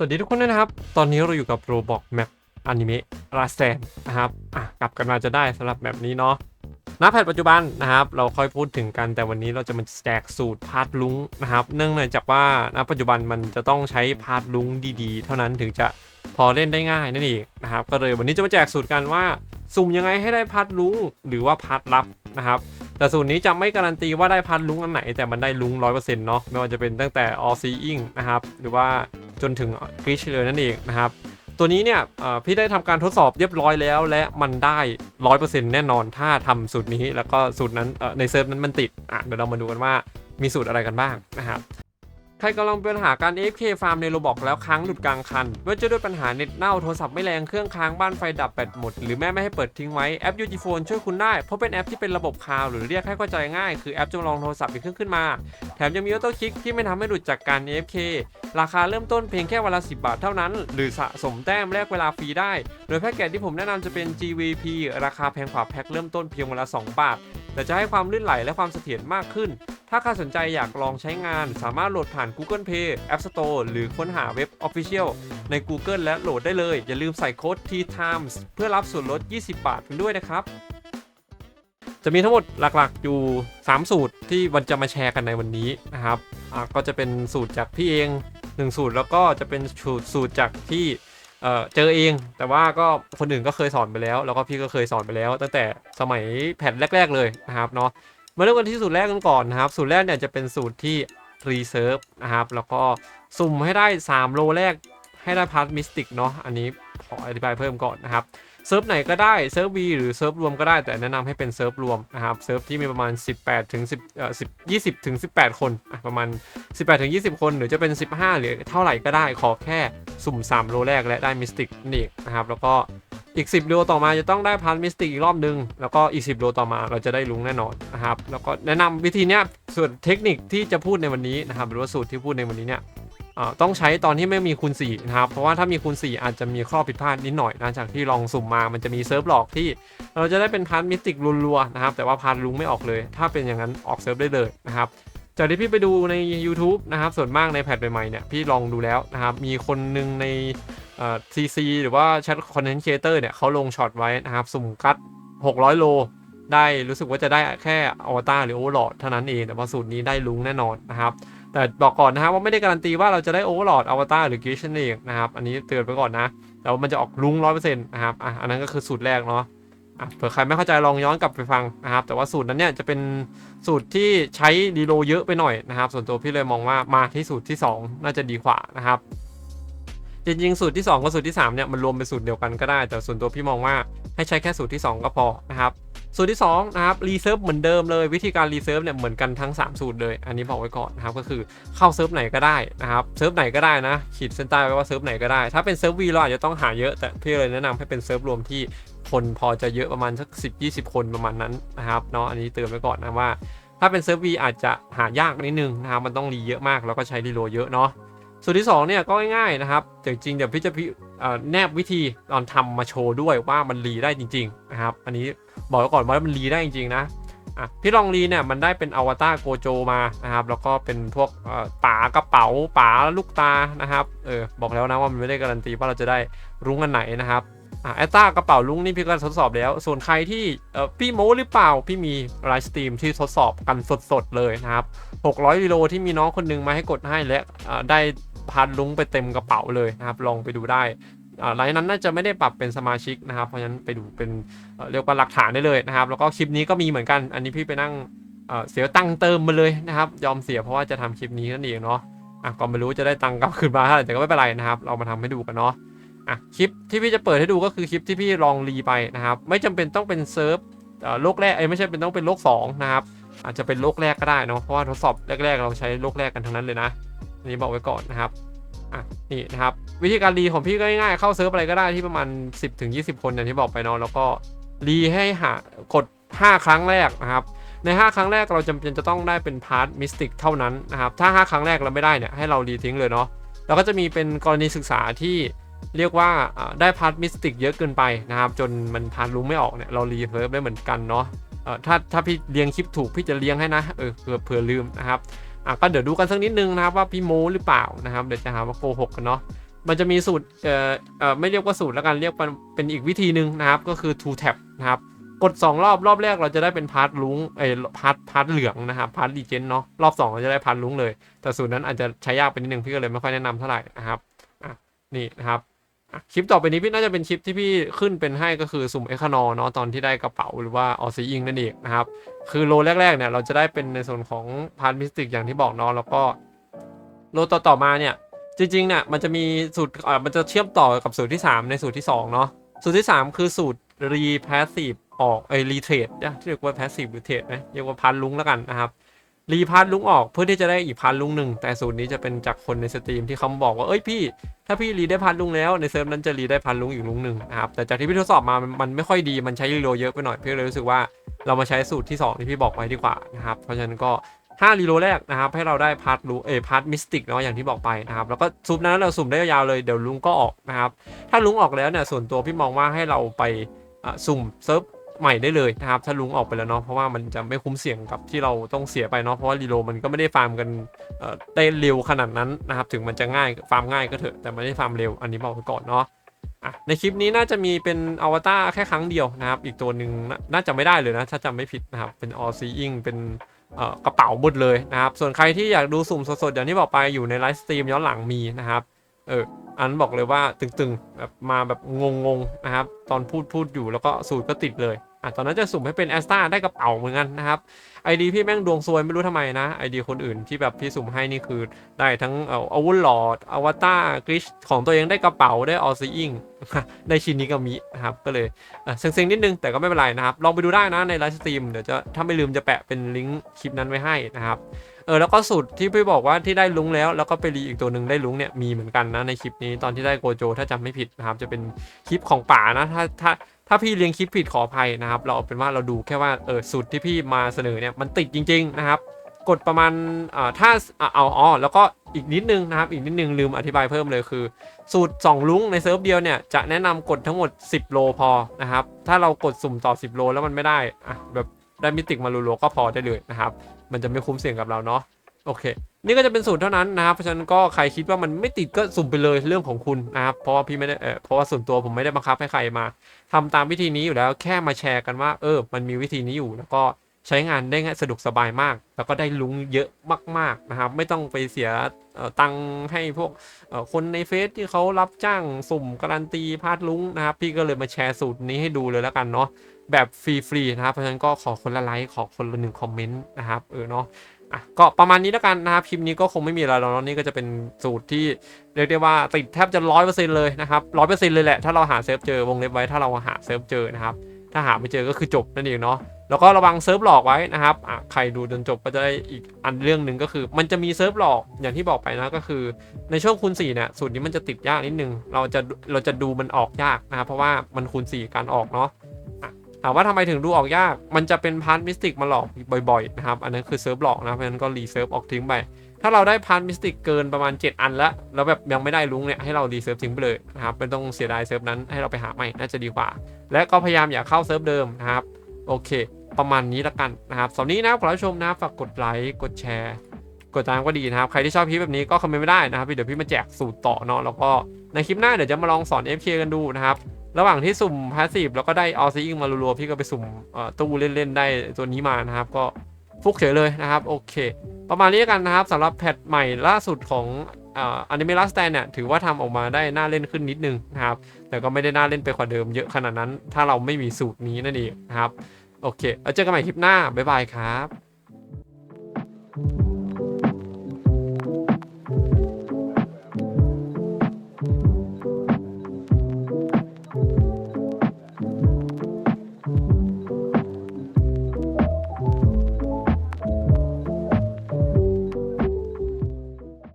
สวัสดีทุกคนด้วยนะครับ ตอนนี้เราอยู่กับโรบอกแมปอนิเมะราแซนนะครับอะกลับกันมาจะได้สำหรับแบบนี้เนาะณแพทปัจจุบันนะครับ เราค่อยพูดถึงกันแต่วันนี้เราจะมาแจกสูตรพาร์ลุงนะครับ เนื่องในจากว่าณปัจจุบันมันจะต้องใช้พาร์ลุงดีๆ เท่านั้นถึงจะพอเล่นได้ง่ายนั่นเองนะครับ ก็เลยวันนี้จะมาแจกสูตรกันว่า สุ่มยังไงให้ได้พาร์ลุงหรือว่าพาร์ลับ นะครับแต่สูตรนี้จะไม่การันตีว่าได้พันลุงอันไหนแต่มันได้ลุงร้อยเปอร์เซ็นต์เนาะไม่ว่าจะเป็นตั้งแต่ all seeing นะครับหรือว่าจนถึง glitch เลยนั่นเองนะครับตัวนี้เนี่ยพี่ได้ทำการทดสอบเรียบร้อยแล้ว และมันได้ร้อยเปอร์เซ็นต์แน่นอนถ้าทำสูตรนี้แล้วก็สูตรนั้นในเซิร์ฟนั้นมันติดอะเดี๋ยวเรามาดูกันว่ามีสูตรอะไรกันบ้างนะครับ ใครกำลังเป็นปัญหาการ AFK ฟาร์มในโรบอกแล้วค้างหลุดกลางคันไม่ว่าจะด้วยปัญหาเน็ตเน่าโทรศัพท์ไม่แรงเครื่องค้างบ้านไฟดับแบตหมด หรือแม่ไม่ให้เปิดทิ้งไว้ แอป UG Phone ช่วยคุณได้ เพราะเป็นแอปที่เป็นระบบคลาวหรือเรียกให้เข้าใจง่าย คือแอปจำลองโทรศัพท์อีกเครื่องขึ้นมา แถมยังมีออโต้คลิกที่ไม่ทำให้หลุดจากการ AFK ราคาเริ่มต้นเพียงแค่วันละ 10 บาทเท่านั้น หรือสะสมแต้มแลกเวลาฟรีได้ โดยแพ็กเกจที่ผมแนะนำจะเป็น GVP ราคาแพงกว่าแพ็คเริ่มต้นเพียงวันละ 2 บาท แต่จะให้ความลื่นไหลและความเสถียรมากขึ้น ถ้าใครสนใจอยากลองใช้งาน สามารถโหลดผ่าน Google Play App Store หรือค้นหาเว็บ Official ใน Google และโหลดได้เลย อย่าลืมใส่โค้ด T Times เพื่อรับส่วนลด 20 บาทกันด้วยนะครับ จะมีทั้งหมดหลักๆอยู่ 3 สูตรที่วันจะมาแชร์กันในวันนี้นะครับก็จะเป็นสูตรจากพี่เอง 1 สูตรแล้วก็จะเป็นสูตรจากที่ เออเจอเอง แต่ว่าก็คนอื่นก็เคยสอนไปแล้ว แล้วก็พี่ก็เคยสอนไปแล้ว ตั้งแต่สมัยแผ่นแรก ๆ เลยนะครับเนาะมาเริ่มกันที่สูตรแรกกันก่อนนะครับ สูตรแรกเนี่ยจะเป็นสูตรที่รีเซิร์ฟนะครับ แล้วก็สุ่มให้ได้ 3 โลแรกให้ได้พาร์ทมิสติกเนาะ อันนี้ขออธิบายเพิ่มก่อนนะครับ เซิร์ฟไหนก็ได้เซิร์ฟ V หรือเซิร์ฟรวมก็ได้แต่แนะนำให้เป็นเซิร์ฟรวมนะครับเซิร์ฟที่มีประมาณ 18ถึง10เอ่อ10 20ถึง18 คนประมาณ 18ถึง20 คน หรือจะเป็น 15 หรือเท่าไหร่ก็ได้ขอแค่สุ่ม 3 โลแรกและได้มิสติกนี่นะครับแล้วก็อีก 10โลต่อมาจะต้องได้พันมิสติกอีกรอบนึง แล้วก็อีก 10โลต่อมาเราจะได้ลุงแน่นอนนะครับแล้วก็แนะนำวิธีเนี้ยส่วนเทคนิคที่จะพูดในวันนี้นะครับหรือว่าสูตรที่พูดในวันนี้เนี่ย ต้องใช้ตอนที่ไม่มีคูณ4นะครับ เพราะว่าถ้ามีคูณ 4 อาจจะมีข้อผิดพลาดนิดหน่อยนะจากที่ลองสุ่มมา มันจะมีเซิร์ฟหลอกที่ เราจะได้เป็นพันมิสติกรัวๆนะครับ แต่ว่าพันลุงไม่ออกเลย ถ้าเป็นอย่างนั้นออกเซิร์ฟได้เลยนะครับจากที่พี่ไปดูใน YouTube นะครับ ส่วนมากในแพทใหม่ๆเนี่ยพี่ลองดูแล้วนะครับ มีคนหนึ่งในเอ่อ CC หรือว่า Chat Content Creator เนี่ยเขาลงช็อตไว้นะครับ สุ่มกัด 600 โล ได้รู้สึกว่าจะได้แค่อวตารหรือโอเวอร์ลอดเท่านั้นเอง แต่ว่าสูตรนี้ได้ลุงแน่นอนนะครับ แต่บอกก่อนนะครับว่าไม่ได้การันตีว่าเราจะได้โอเวอร์ลอดอวตารหรือกิชเองนะครับอันนี้เตือนไปก่อนนะแต่ว่ามันจะออกลุงร้อยเปอร์เซ็นต์นะครับอะอันนั้นก็คือสูตรแรกเนาะอะเผื่อใครไม่เข้าใจลองย้อนกลับไปฟังนะครับ แต่ว่าสูตรนั้นเนี่ยจะเป็นสูตรที่ใช้ดีโลเยอะไปหน่อยนะครับ ส่วนตัวพี่เลยมองว่ามาที่สูตรที่ 2 น่าจะดีกว่านะครับจริงๆสูตรที่ 2 กับสูตรที่3เนี่ยมันรวมเป็นสูตรเดียวกันก็ได้ แต่ส่วนตัวพี่มองว่าให้ใช้แค่สูตรที่ 2 ก็พอนะครับ สูตรที่2นะครับรีเซิร์ฟเหมือนเดิมเลยวิธีการรีเซิร์ฟเนี่ยเหมือนกันทั้ง 3 สูตรเลย อันนี้บอกไว้ก่อนนะครับก็คือเข้าเซิร์ฟไหนก็ได้นะครับเซิร์ฟไหนก็ได้นะขีดเส้นใต้ไว้ว่าเซิร์ฟไหนก็ได้ ถ้าเป็นเซิร์ฟวีเราอาจจะต้องหาเยอะแต่พี่เลยแนะนำให้เป็นเซิร์ฟรวมที่คนพอจะเยอะประมาณสัก10 20 คนประมาณนั้นนะครับเนาะอันนี้เตือนไว้ก่อนนะว่า ถ้าเป็นเซิร์ฟวีอาจจะหายากนิดนึงนะครับมันต้องรีเยอะมากแล้วก็ใช้รีโหลเยอะเนาะ ส่วนที่2เนี่ยก็ง่ายๆนะครับแต่จริงเดี๋ยวพี่จะพี่เอ่อแนบวิธีตอนทำมาโชว์ด้วยว่ามันรีได้จริงๆนะครับอันนี้บอกไว้ก่อนว่ามันรีได้จริงๆนะพี่ลองรีเนี่ยมันได้เป็นอวตารโกโจมานะครับแล้วก็เป็นพวกป๋ากระเป๋าป๋าลูกตานะครับเออบอกแล้วนะว่ามันไม่ได้การันตีว่าเราจะได้รุ้งอันไหนนะครับอแอตตากระเป๋าลุงนี่พี่ก็ทดสอบแล้ว ส่วนใครที่พี่โมหรือเปล่า พี่มีไลฟ์สตรีมที่ทดสอบกันสดๆเลยนะครับ 600กิโลที่มีน้องคนหนึงมาให้กดให้และได้ พันลุงไปเต็มกระเป๋าเลยนะครับ ลองไปดูได้อ่าไลฟ์นั้นน่าจะไม่ได้ปรับเป็นสมาชิกนะครับ เพราะฉะนั้นไปดูเป็นเรียกว่าหลักฐานได้เลยนะครับ แล้วก็คลิปนี้ก็มีเหมือนกัน อันนี้พี่ไปนั่งเเสียตังค์เติมมาเลยนะครับ ยอมเสียเพราะว่าจะทำคลิปนี้นั่นเองเนาะอะก็ไม่รู้จะได้ตังค์กลับคืนมาเท่าไหร่แต่ก็ไม่เป็นไรนะครับ เรามาทำให้ดูกันเนาะอะคลิปที่พี่จะเปิดให้ดูก็คือคลิปที่พี่ลองรีไปนะครับ ไม่จำเป็นต้องเป็นเซิร์ฟโลกแรกเอ้ไม่ใช่เป็นต้องเป็นโลกสองนะครับอาจจะเป็นโลกแรกก็ได้เนาะเพราะว่าทดสอบแรกๆ เราใช้โลกแรกกันทั้งนั้นเลยนะ อันนี้บอกไว้ก่อนนะครับอะนี่นะครับ วิธีการรีของพี่ก็ง่ายๆเข้าเซิร์ฟอะไรก็ได้ที่ประมาณ 10ถึง20คนอย่างที่บอกไปเนาะแล้วก็รีให้หากด 5 ครั้งแรกนะครับใน 5 ครั้งแรกเราจำเป็นจะต้องได้เป็นพาร์ทมิสติกเท่านั้นนะครับถ้า 5 ครั้งแรกเราไม่ได้เนี่ยให้เรารีทิ้งเลยเนาะแล้วก็จะมีเป็นกรณีศึกษาที่เรียกว่าได้พาร์ทมิสติกเยอะเกินไปนะครับจนมันพาร์ทลุงไม่ออกเนี่ยเรารีเซิร์ฟได้เหมือนกันเนาะถ้าถ้าพี่เลี้ยงคลิปถูกพี่จะเลี้ยงให้นะเออเผื่อเผื่อลืมนะครับ อะก็เดี๋ยวดูกันสักนิดนึงนะครับว่าพี่โมหรือเปล่านะครับเดี๋ยวจะหาว่าโกหกกันเนาะมันจะมีสูตรเอ่อเอ่อไม่เรียกว่าสูตรแล้วกันเรียกเป็นอีกวิธีหนึ่งนะครับ ก็คือ two tap นะครับกด 2 รอบรอบแรกเราจะได้เป็นพาร์ทลุงเอ้พาร์ทพาร์ทเหลืองนะครับพาร์ทดีเจนเนาะรอบ2เราจะได้พาร์ทลุงเลย แต่สูตรนั้นอาจจะใช้ยากไปนิดนึงพี่ก็เลยไม่ค่อยแนะนำเท่าไหร่นะครับอะนี่นะครับ คลิปต่อไปนี้พี่น่าจะเป็นคลิปที่พี่ขึ้นเป็นให้ก็คือสุ่มเอคานอเนาะตอนที่ได้กระเป๋าหรือว่าออซีอิงนั่นเองนะครับ คือโลแรกๆเนี่ยเราจะได้เป็นในส่วนของพาร์ทมิสติกอย่างที่บอกเนาะแล้วก็โลต่อๆมาเนี่ยจริงๆเนี่ยมันจะมีสูตรอ่ามันจะเชื่อมต่อกับสูตรที่ 3 ในสูตรที่2เนาะสูตรที่ 3 คือสูตร re passive ออกไอ้ re trade เนี่ยที่เรียกว่า passive หรือ trade นะเรียกว่าพันลุงแล้วกันนะครับ รีพาร์ทลุงออกเพื่อที่จะได้อีกพาร์ทลุงหนึ่งแต่สูตรนี้จะเป็นจากคนในสตรีมที่เขาบอกว่าเอ้ยพี่ ถ้าพี่รีได้พาร์ทลุงแล้วในเซิร์ฟนั้นจะรีได้พาร์ทลุงอีกลุงหนึ่งนะครับแต่จากที่พี่ทดสอบมามันไม่ค่อยดีมันใช้รีโลเยอะไปหน่อยพี่เลยรู้สึกว่าเรามาใช้สูตรที่สองที่พี่บอกไว้ดีกว่านะครับเพราะฉะนั้นก็5รีโลแรกนะครับให้เราได้พาร์ทลุงเอพาร์ทมิสติกเนาะอย่างที่บอกไปนะครับแล้วก็ซุปนั้นเราสุ่มได้ยาวเลยเดี๋ยวลุงก็ออกนะครับถ้าลุงออกแล้วเนี่ยส่วนตัวพี่มองว่าให้เราไปสุ่มเซิร์ฟ ใหม่ได้เลยนะครับถ้าลุงออกไปแล้วเนาะเพราะว่ามันจะไม่คุ้มเสี่ยงกับที่เราต้องเสียไปเนาะเพราะว่ารีโลมันก็ไม่ได้ฟาร์มกันเอ่อได้เร็วขนาดนั้นนะครับถึงมันจะง่ายฟาร์มง่ายก็เถอะแต่ไม่ได้ฟาร์มเร็วอันนี้บอกไว้ก่อนเนาะะในคลิปนี้น่าจะมีเป็นอวตารแค่ครั้งเดียวนะครับ อีกตัวหนึ่งน่าน่าจะไม่ได้เลยนะ ถ้าจำไม่ผิดนะครับ เป็นออซีอิงเป็นกระเป๋าหมดเลยนะครับ ส่วนใครที่อยากดูสุ่มสดๆอย่างที่บอกไปอยู่ในไลฟ์สตรีมย้อนหลังมีนะครับ เออ อันบอกเลยว่าตึงๆแบบมาแบบงงๆนะครับ ตอนพูดพูดอยู่แล้วก็สูตรก็ติดเลยะตอนนั้นจะสุ่มให้เป็นแอสตาได้กระเป๋าเหมือนกันนะครับไอดีพี่แม่งดวงซวยไม่รู้ทำไมนะไอดีคนอื่นที่แบบพี่สุ่มให้นี่คือได้ทั้งเอ่ออาวุธหลอดอวตารกริชของตัวเองได้กระเป๋าได้ออซีอิงได้ชินิกามินะครับก็เลยเซ็งๆนิดนึงแต่ก็ไม่เป็นไรนะครับ ลองไปดูได้นะในไลฟ์สตรีมเดี๋ยวจะถ้าไม่ลืมจะแปะเป็นลิงก์คลิปนั้นไว้ให้นะครับเออแล้วก็สูตรที่พี่บอกว่าที่ได้ลุงแล้ว แล้วก็ไปรีอีกตัวหนึ่งได้ลุงเนี่ยมีเหมือนกันนะในคลิปนี้ตอนที่ได้โกโจ ถ้าจำไม่ผิดนะครับจะเป็นคลิปของป่านะถ้าถ้า ถ้าพี่เรียงคลิปผิดขออภัยนะครับ เราเอาเป็นว่าเราดูแค่ว่าเออสูตรที่พี่มาเสนอเนี่ยมันติดจริง ๆ นะครับ กดประมาณอ่าถ้าอ่าเอาอ๋อแล้วก็อีกนิดนึงนะครับอีกนิดนึงลืมอธิบายเพิ่มเลยคือ สูตร 2 ลุงในเซิร์ฟเดียวเนี่ยจะแนะนำกดทั้งหมด 10 โลพอนะครับถ้าเรากดสุ่มต่อ 10 โลแล้วมันไม่ได้อะแบบได้มิติกมารูโลก็พอได้เลยนะครับ มันจะไม่คุ้มเสี่ยงกับเราเนาะ โอเค นี่ก็จะเป็นสูตรเท่านั้นนะครับ เพราะฉะนั้นก็ใครคิดว่ามันไม่ติดก็สุ่มไปเลยเรื่องของคุณนะครับ เพราะว่าพี่ไม่ได้เออเพราะว่าส่วนตัวผมไม่ได้บังคับให้ใครมาทำตามวิธีนี้อยู่แล้วแค่มาแชร์กันว่า เออ มันมีวิธีนี้อยู่แล้วก็ใช้งานได้ง่ายสะดวกสบายมาก แล้วก็ได้ลุงเยอะมาก ๆนะครับ ไม่ต้องไปเสียตังให้พวกคนในเฟซที่เขารับจ้างสุ่มการันตีพาร์ทลุงนะครับ พี่ก็เลยมาแชร์สูตรนี้ให้ดูเลยแล้วกันเนาะแบบฟรีๆนะครับเพราะฉะนั้นก็ขอคนละไลค์ขอคนละหนึ่งคอมเมนต์นะครับเออเนาะ อะก็ประมาณนี้แล้วกันนะครับคลิปนี้ก็คงไม่มีอะไรแล้วนี่ก็จะเป็นสูตรที่เรียกได้ว่าติดแทบจะร้อยเปอร์เซ็นต์เลยนะครับร้อยเปอร์เซ็นต์เลยแหละถ้าเราหาเซิร์ฟเจอวงเล็บไว้ถ้าเราหาเซิร์ฟเจอนะครับถ้าหาไม่เจอก็คือจบนั่นเองเนาะแล้วก็ระวังเซิร์ฟหลอกไว้นะครับอะใครดูจนจบก็จะได้อีกอันเรื่องหนึ่งก็คือ มันจะมีเซิร์ฟหลอกอย่างที่บอกไปนะก็คือ ในช่วงคูณ4เนี่ยสูตรนี้มันจะติดยากนิดนึงเราจะเราจะดูมันออกยากนะครับเพราะว่ามันคูณ4การออกเนาะ ถามว่าทำไมถึงดูออกยาก มันจะเป็นพาร์ทมิสติกมาหลอกบ่อยๆนะครับ อันนั้นคือเซิร์ฟหลอกนะ เพราะฉะนั้นก็รีเซิร์ฟออกทิ้งไป ถ้าเราได้พาร์ทมิสติกเกินประมาณ 7 อันแล้ว แล้วแบบยังไม่ได้ลุงเนี่ยให้เรารีเซิร์ฟทิ้งไปเลยนะครับ ไม่ต้องเสียดายเซิร์ฟนั้นให้เราไปหาใหม่น่าจะดีกว่า และก็พยายามอย่าเข้าเซิร์ฟเดิมนะครับ โอเค ประมาณนี้ละกันนะครับสำหรับนี้นะครับขอรับชมนะ ฝากกดไลค์ กดแชร์ กดตามก็ดีนะครับ ใครที่ชอบคลิปแบบนี้ก็คอมเมนต์ไม่ได้นะครับเดี๋ยวพี่มาแจกสูตรต่อเนาะ แล้วก็ในคลิปหน้าเดี๋ยวจะมาลองสอน FK กันดูนะครับ ระหว่างที่สุ่มพาสซีฟแล้วก็ได้ออซิงมารัวๆพี่ก็ไปสุ่มตู้เล่นๆได้ตัวนี้มานะครับ ก็ฟุกเฉยเลยนะครับ โอเค ประมาณนี้กันนะครับสำหรับแพทใหม่ล่าสุดของอนิเมะลัสแตนเนี่ยถือว่าทำออกมาได้น่าเล่นขึ้นนิดนึงนะครับ แต่ก็ไม่ได้น่าเล่นไปกว่าเดิมเยอะขนาดนั้น ถ้าเราไม่มีสูตรนี้นั่นเองนะครับ โอเคเจอกันใหม่คลิปหน้า บ๊ายบายครับ